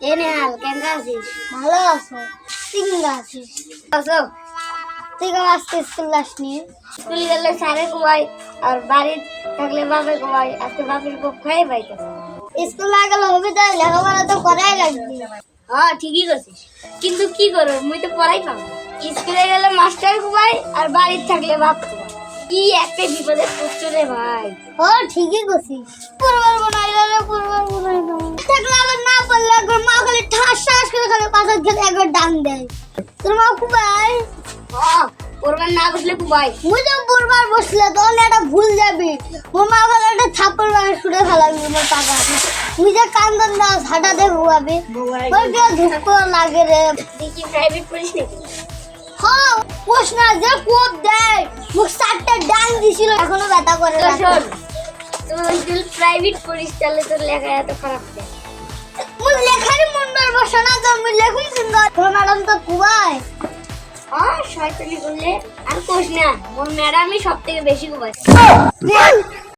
এ নেহাল কেমন আছিস ভালো আছো সিঙ্গা আছিস আছো তুই কেমন আজকে স্কুল আসনি স্কুল গেলে স্যারে কোয়াই আর বাড়ি থাকলে বাপে আজকে বাপের কোপ খাই পাইতেছে স্কুল না গেলে হবে তাই লেখাপড়া তো করাই লাগবে হ্যাঁ ঠিকই করছিস কিন্তু কি করব মুই তো পড়াই পাবো স্কুলে গেলে মাস্টার কোয়াই আর বাড়ির থাকলে বাপ কি একটা বিপদে পড়ছো রে ভাই ও ঠিকই করছিস পড়বার বানাইলে পড়বার বানাইলে খালি একবার ডাং দেয়। তোর মা কুবাই? পড়বার না বসলে কুবাই। মুই তো পড়বার বসলে তখন একটা ভুল যাবি। মোর মা বলে একটা থাপ্পড় মারে ছুটে ফেলাবি মোর টাকা মুই যে কান্দন না ঝাঁটা দে ঘুমাবি ওই যে ধুপ লাগে রে। দেখি প্রাইভেট পড়িস নাকি? হ্যাঁ প্রশ্ন যে কোপ দেয়। মুখ চারটা ডাং দিছিল এখনও ব্যথা করে শোন তুই প্রাইভেট পড়িস তাহলে তোর লেখা এত খারাপ দেয় তো মুই লেখুন সুন্দর। তোর ম্যাডাম তো কুবাই আর শয়তানি করলে আর কোষ না মোর ম্যাডামই সব থেকে বেশি কুবাই